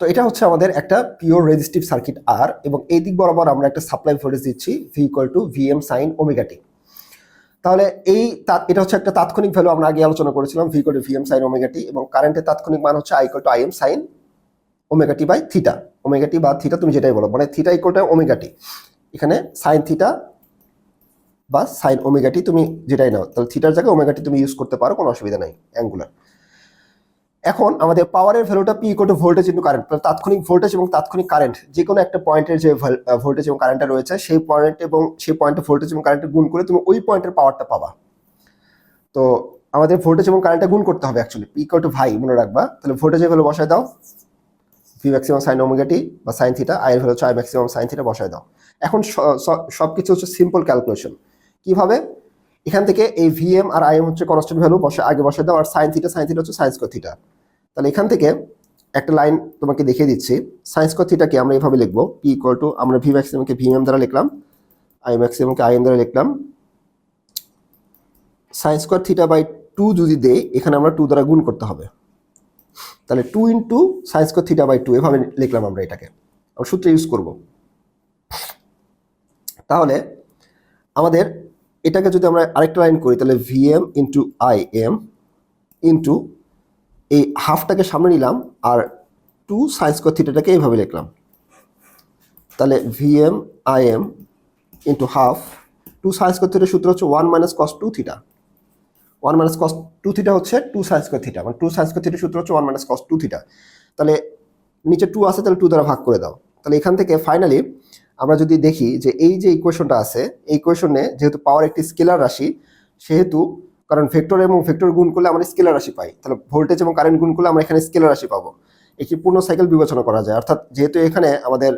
তো এটা হচ্ছে আমাদের একটা পিওর রেজিস্টিভ সার্কিট আর এবং এই দিক বরাবর আমরা একটা সাপ্লাই ভোল্টেজ দিচ্ছি V equal to V M sine omega t তাহলে এই এটা হচ্ছে একটা তাৎক্ষণিক ভ্যালু আমরা আগে আলোচনা করেছিলাম V equal to VM sine omega t এবং কারেন্টের তাৎক্ষণিক মান হচ্ছে I to I M sine omega t by theta omega t বা থিটা তুমি যেটাই বলো মানে theta equal to omega t এখানে সাইন থিটা বা সাইন ওমেগাটি তুমি যেটাই নাও, তাহলে থিটার জায়গায় ওমেগাটি তুমি ইউজ করতে পারো, কোনো অসুবিধা নাই অ্যাঙ্গুলার এখন আমাদের পাওয়ারের ভ্যালুটা P equal to voltage into current তাৎক্ষণিক ভোল্টেজ এবং তাৎক্ষণিক কারেন্ট যে কোনো একটা পয়েন্টের যে ভোল্টেজ এবং কারেন্টটা রয়েছে, সেই পয়েন্ট এবং সেই পয়েন্টে ভোল্টেজ এবং কারেন্টে গুণ করে তুমি ওই পয়েন্টের পাওয়ারটা পাবা। তো আমাদের ভোল্টেজ এবং কারেন্টটা গুণ করতে হবে অ্যাকচুয়ালি পি ইকুয়াল টু ভাই, মনে রাখবা। তাহলে ভোল্টেজের ভ্যালু বসায় দাও V maximum sine omega t বা সাইন থিটা আই এর ভ্যালু হচ্ছে আই ম্যাক্সিমাম সাইন থিটা বসায় দাও। এখন সব কিছু হচ্ছে সিম্পল ক্যালকুলেশন কীভাবে? এখান থেকে এই ভিএম আর আইএম হচ্ছে কনস্ট্যান্ট ভ্যালু বসে আগে বসে দাও, আর সাইন থিটা সাইন থিটা হচ্ছে সাইন স্কোয়ার থিটা তাহলে এখান থেকে একটা লাইন তোমাকে দেখিয়ে দিচ্ছি। সাইন স্কোয়ার থিটাকে আমরা এভাবে লিখব পি ইকুয়াল টু আমরা ভি ম্যাক্সিমামকে ভিএম দ্বারা লিখলাম আই ম্যাক্সিমামকে আইএম দ্বারা লিখলাম। Sine square theta by two যদি দেয় এখানে আমরা টু দ্বারা গুণ করতে হবে। তাহলে two into sine square theta by two এভাবে লিখলাম আমরা এটাকে। আমরা সূত্র ইউজ করব। তাহলে আমাদের এটাকে যদি আমরা আরেকটা লাইন করি, তাহলে VM into I M into এই হাফটাকে সামনে নিলাম আর টু সাইন স্কোয়ার থিটাটাকে এইভাবে লিখলাম। তাহলে VM I M into half two sine square থিটার সূত্র হচ্ছে one minus cos two theta one minus cos two theta হচ্ছে টু সাইন স্কোয়ার থিটা মানে টু সাইন স্কোয়ার থিটার সূত্র হচ্ছে one minus cos two theta তাহলে নিচে টু আছে, তাহলে টু দ্বারা ভাগ করে দাও। তাহলে এখান থেকে ফাইনালি আমরা যদি দেখি যে এই যে ইকুয়েশনটা আছে, এই ইকুয়েশনে যেহেতু পাওয়ার একটি স্কেলার রাশি, সেহেতু কারণ ভেক্টর এবং ভেক্টর গুণ করলে আমরা স্কেলার রাশি পাই। তাহলে ভোল্টেজ এবং কারেন্ট গুণ করলে আমরা এখানে স্কেলার রাশি পাবো। একটি পূর্ণ সাইকেল বিবেচনা করা যায়। অর্থাৎ যেহেতু এখানে আমাদের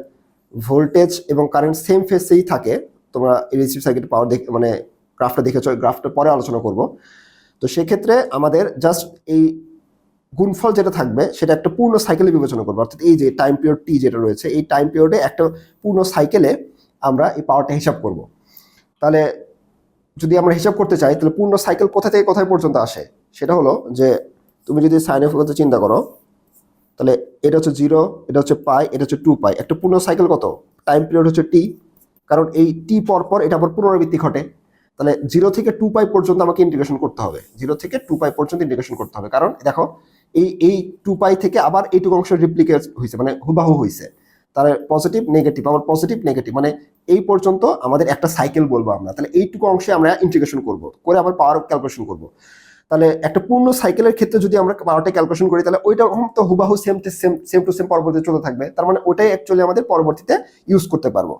ভোল্টেজ এবং কারেন্ট সেম ফেসেই থাকে, তোমরা রিসিভ সার্কিট পাওয়ার দেখে মানে গ্রাফটা দেখেছ গ্রাফটা পরে আলোচনা করব। তো সেক্ষেত্রে আমাদের জাস্ট এই গুণফল যেটা থাকবে, সেটা একটা পূর্ণ সাইকেলে বিবেচনা করব। অর্থাৎ এই যে টাইম পিরিয়ড টি যেটা রয়েছে, এই টাইম পিরিয়ডে একটা পূর্ণ সাইকেলে আমরা এই পাওয়ারটা হিসাব করব। তাহলে যদি আমরা হিসাব করতে চাই, তাহলে পূর্ণ সাইকেল কোথা থেকে কোথায় পর্যন্ত আসে? সেটা হলো যে, তুমি যদি সাইন এফ কথা চিন্তা করো, তাহলে এটা হচ্ছে জিরো এটা হচ্ছে পাই এটা হচ্ছে টু পাই একটা পূর্ণ সাইকেল কত? টাইম পিরিয়ড হচ্ছে টি কারণ এই টি পর পর এটা আবার পুনরাবৃত্তি ঘটে। তাহলে জিরো থেকে টু পাই পর্যন্ত আমাকে ইন্টিগ্রেশন করতে হবে। জিরো থেকে টু পাই পর্যন্ত ইন্টিগ্রেশন করতে হবে। কারণ, দেখো এই এই টু পাই থেকে আবার এইটুকু অংশ রিপ্লিকেট হয়েছে মানে হুবাহু হয়েছে তাহলে পজিটিভ নেগেটিভ আবার পজিটিভ নেগেটিভ মানে এই পর্যন্ত আমাদের একটা সাইকেল বলব আমরা। তাহলে এইটুকু অংশে আমরা ইন্টিগ্রেশন করব, করে আবার পাওয়ার ক্যালকুলেশন করব। তাহলে একটা পূর্ণ সাইকেলের ক্ষেত্রে যদি আমরা পাওয়ারটা ক্যালকুলেশন করি, তাহলে ওইটা তো হুবাহু same same same to same পরবর্তীতে চলে থাকবে। তার মানে ওটাই অ্যাকচুয়ালি আমাদের পরবর্তীতে ইউজ করতে পারব।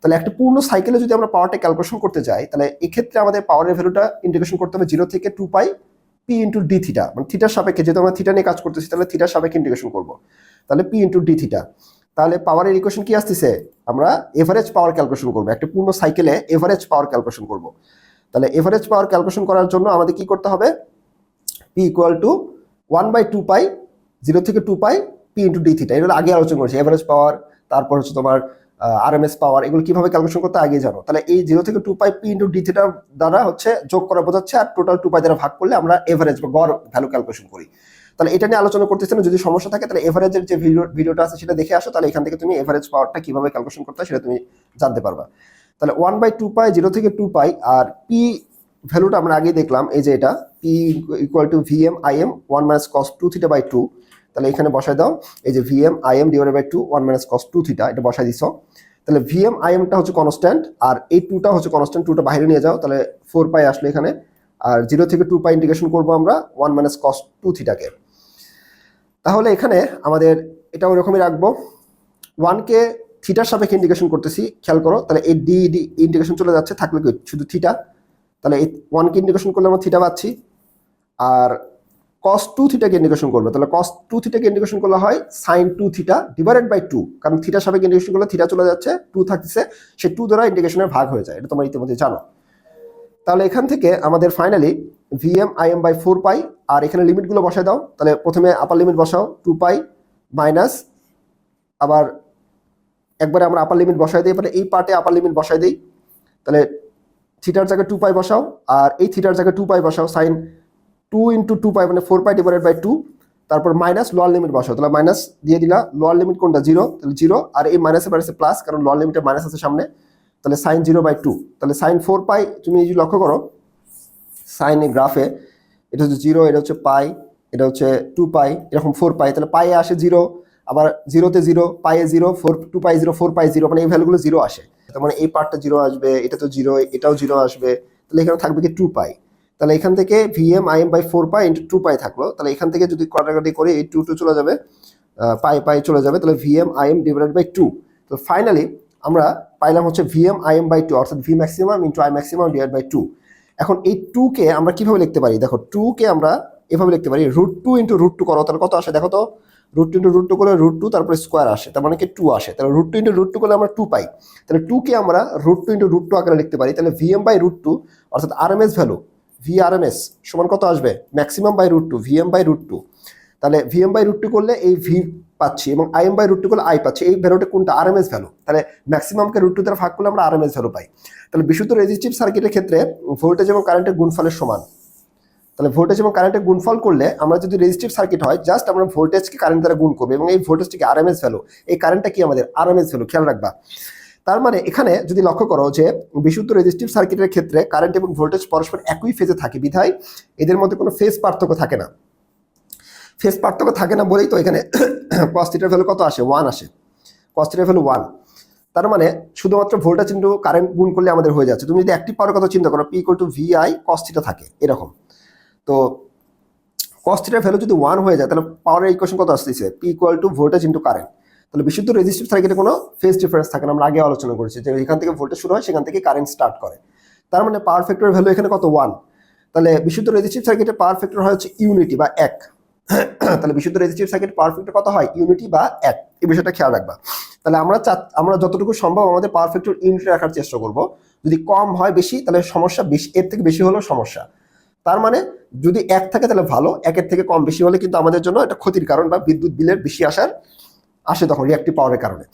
তাহলে একটা পূর্ণ সাইকেলে যদি আমরা পাওয়ারটা ক্যালকুলেশন করতে যাই, তাহলে এক্ষেত্রে আমাদের পাওয়ারের ভ্যালুটা ইন্টিগ্রেশন করতে হবে জিরো থেকে two pi P into d theta মানে থিটার সাপেক্ষে, যেহেতু আমরা থিটা নিয়ে কাজ করতেছি, তাহলে থিটার সাপেক্ষে ইন্টিগ্রেশন করব। তাহলে পি ইন্টু ডি থিটা তাহলে পাওয়ারের ইকুয়েশন কি আসতেছে? আমরা এভারেজ পাওয়ার ক্যালকুলেশন করব। একটা পূর্ণ সাইকেলে এভারেজ পাওয়ার ক্যালকুলেশন করব। তাহলে এভারেজ পাওয়ার ক্যালকুলেশন করার জন্য আমাদের কি করতে হবে? P equal to one by two pi zero থেকে two pi P into d theta এগুলো আগে আলোচনা করেছি এভারেজ পাওয়ার তারপর হচ্ছে তোমার আর এম পাওয়ার এগুলো কীভাবে ক্যালকুলেশন করতে আগে জানো। তাহলে এই জিরো থেকে two pi P into d থিটার দ্বারা হচ্ছে যোগ করা বোঝাচ্ছে, আর টোটাল টু পাই দ্বারা ভাগ করলে আমরা এভারেজ বা গড় ভ্যালু ক্যালকুলেশন করি। তাহলে এটা নিয়ে আলোচনা করতেছি না, যদি সমস্যা থাকে তাহলে এভারেজের যে ভিডিও ভিডিওটা আছে সেটা দেখে আসো, তাহলে এখান থেকে তুমি এভারেজ পাওয়ারটা কীভাবে ক্যালকুলেশন করতে সেটা তুমি জানতে পারবা। তাহলে one by two pi zero থেকে টু পাই আর পি ভ্যালুটা আমরা আগেই দেখলাম, এই যে এটা P equal to V M I M one minus cos two theta by two তাহলে এখানে বসায় দাও, এই যে V M I M divide by two one minus cos two theta এটা বসাই দিছ। তাহলে ভি এম আই এমটা হচ্ছে কনস্ট্যান্ট আর এই টুটা হচ্ছে কনস্ট্যান্ট টুটা বাইরে নিয়ে যাও, তাহলে ফোর পাই আসলো এখানে। আর জিরো থেকে টু পাই ইন্টিগ্রেশন করব আমরা ওয়ান মাইনাস কস টু থিটাকে তাহলে এখানে আমাদের এটা ওরকমই রাখব। ওয়ানকে থিটার সাপেক্ষে ইন্টিগ্রেশন করতেছি, খেয়াল করো, তাহলে এই ডি ডি ইন্টিগ্রেশন চলে যাচ্ছে, থাকলে শুধু থিটা তাহলে এই ওয়ানকে ইন্টিগ্রেশন করলে আমরা থিটা পাচ্ছি। আর কস টু থিটাকে ইন্টিগ্রেশন করবে। তাহলে কস টু থিটাকে ইন্টিগ্রেশন করলে হয় sine two theta divided by two কারণ থিটার সাপেক্ষে ইন্টিগ্রেশন করলে থিটা চলে যাচ্ছে টু থাকতেছে, সে টু দ্বারা ইন্টিগ্রেশনের ভাগ হয়ে যায়। এটা তোমরা ইতিমধ্যে জানো। তাহলে এখান থেকে আমাদের finally VM I M by four pi আর এখানে লিমিটগুলো বসাই দাও। তাহলে প্রথমে আপার লিমিট বসাও টু পাই মাইনাস আবার একবারে আমরা আপার লিমিট বসাই দিই মানে এই পার্টে আপার লিমিট বসাই দিই। তাহলে থিটার জায়গায় টু পাই বসাও, আর এই থিটার জায়গায় টু পাই বসাও sine two into two pi মানে four pi divided by two তারপর মাইনাস লোয়ার লিমিট বসাও। তাহলে মাইনাস দিয়ে দিলা লোয়ার লিমিট কোনটা? জিরো তাহলে জিরো আর এই মাইনাসে মাইনাসে প্লাস কারণ লোয়ার লিমিটে মাইনাস আছে সামনে। তাহলে সাইন জিরো বাই টু তাহলে সাইন ফোর পাই, তুমি এই যে লক্ষ্য করো সাইন এ গ্রাফে এটা হচ্ছে জিরো এটা হচ্ছে পাই, এটা হচ্ছে টু পাই, এরকম ফোর পাই, তাহলে পায়ে আসে জিরো আবার জিরোতে জিরো পায়ে zero four two pi zero four pi zero মানে এই ভ্যালুগুলো জিরো আসে। তার মানে এই পার্টটা জিরো আসবে, এটা তো জিরো এটাও জিরো আসবে, তাহলে এখানে থাকবে কি টু পাই। তাহলে এখান থেকে VM I M by four pi into two pi থাকল। তাহলে এখান থেকে যদি কাটাকাটি করে, এই টু টু চলে যাবে পাই পাই চলে যাবে, তাহলে VM I M divided by two তো ফাইনালি আমরা পাইলাম হচ্ছে VM I M by two অর্থাৎ V maximum into I maximum divide by two এখন এই টুকে আমরা কীভাবে লিখতে পারি? দেখো টুকে আমরা এভাবে লিখতে পারি। Root two into root two করো, তাহলে কত আসে? দেখো তো root two into root two করলে রুট টু তারপরে স্কোয়ার আসে। তার মানে কি টু আসে। তাহলে root two into root two করলে আমরা টু পাই। তাহলে টুকে আমরা root two into root two আকারে লিখতে পারি। তাহলে ভিএম বাই রুট টু অর্থাৎ R M S value V R M S সমান কত আসবে? Maximum by root two VM by root two তাহলে ভিএম বাই রুট টু করলে এই ভি পাচ্ছি এবং I M by root two করলে আই পাচ্ছি। এই ভ্যালুটা কোনটা? আর এম এস ভ্যালু তাহলে ম্যাক্সিমামকে রুট টু দ্বারা ভাগ করলে আমরা আর এম এস ভ্যালু পাই। তাহলে বিশুদ্ধ রেজিস্টিভ সার্কিটের ক্ষেত্রে ভোল্টেজ এবং কারেন্টের গুণফলের সমান। তাহলে ভোল্টেজ এবং কারেন্টের গুণফল করলে আমরা যদি রেজিস্টিভ সার্কিট হয় জাস্ট আমরা ভোল্টেজকে কারেন্ট দ্বারা গুণ করব এবং এই ভোল্টেজটিকে আর এম এস ভ্যালু এই কারেন্টটা কি আমাদের? আর এম এস ভ্যালু খেয়াল রাখবা। তার মানে এখানে যদি লক্ষ্য করো যে বিশুদ্ধ রেজিস্টিভ সার্কিটের ক্ষেত্রে কারেন্ট এবং ভোল্টেজ পরস্পর একই ফেজে থাকে, বিধায় এদের মধ্যে কোনো ফেজ পার্থক্য থাকে না। ফেজ পার্থক্য থাকে না বলেই তো এখানে কস্টিটার ভ্যালু কত আসে? ওয়ান আসে। কস্টিটার ভ্যালু ওয়ান তার মানে শুধুমাত্র ভোল্টেজ ইন্টু কারেন্ট গুণ করলে আমাদের হয়ে যাচ্ছে। তুমি যদি একটি পাওয়ার কথা চিন্তা করো P equal to V I কস্টিটা থাকে, এরকম। তো কস্টিটার ভ্যালু যদি ওয়ান হয়ে যায়, তাহলে পাওয়ারের ইকুয়েশন কত আসতেছে? P equal to voltage into current তাহলে বিশুদ্ধ রেজিস্টিভ সার্কিটে কোনো ফেজ ডিফারেন্স থাকে না। আমরা আগে আলোচনা করেছি যে এখান থেকে ভোল্টেজ শুরু হয়, সেখান থেকে কারেন্ট স্টার্ট করে। তার মানে পাওয়ার ফ্যাক্টর ভ্যালু এখানে কত? ওয়ান তাহলে বিশুদ্ধ রেজিস্টিভ সার্কিটে পাওয়ার ফ্যাক্টর হয় হচ্ছে ইউনিটি বা এক। তাহলে বিশুদ্ধ রেজিস্টিভ সার্কিট পাওয়ার ফ্যাক্টর কত হয়? ইউনিটি বা এক। এই বিষয়টা খেয়াল রাখবা। তাহলে আমরা আমরা যতটুকু সম্ভব আমাদের পাওয়ার ফ্যাক্টর ইউনিটি রাখার চেষ্টা করব। যদি কম হয় বেশি, তাহলে সমস্যা বেশি এর থেকে বেশি হলেও সমস্যা। তার মানে যদি এক থাকে তাহলে ভালো, একের থেকে কম বেশি হলে কিন্তু আমাদের জন্য এটা ক্ষতির কারণ বা বিদ্যুৎ বিলের বেশি আসার আসে তখন রিয়াক্টিভ পাওয়ারের কারণে।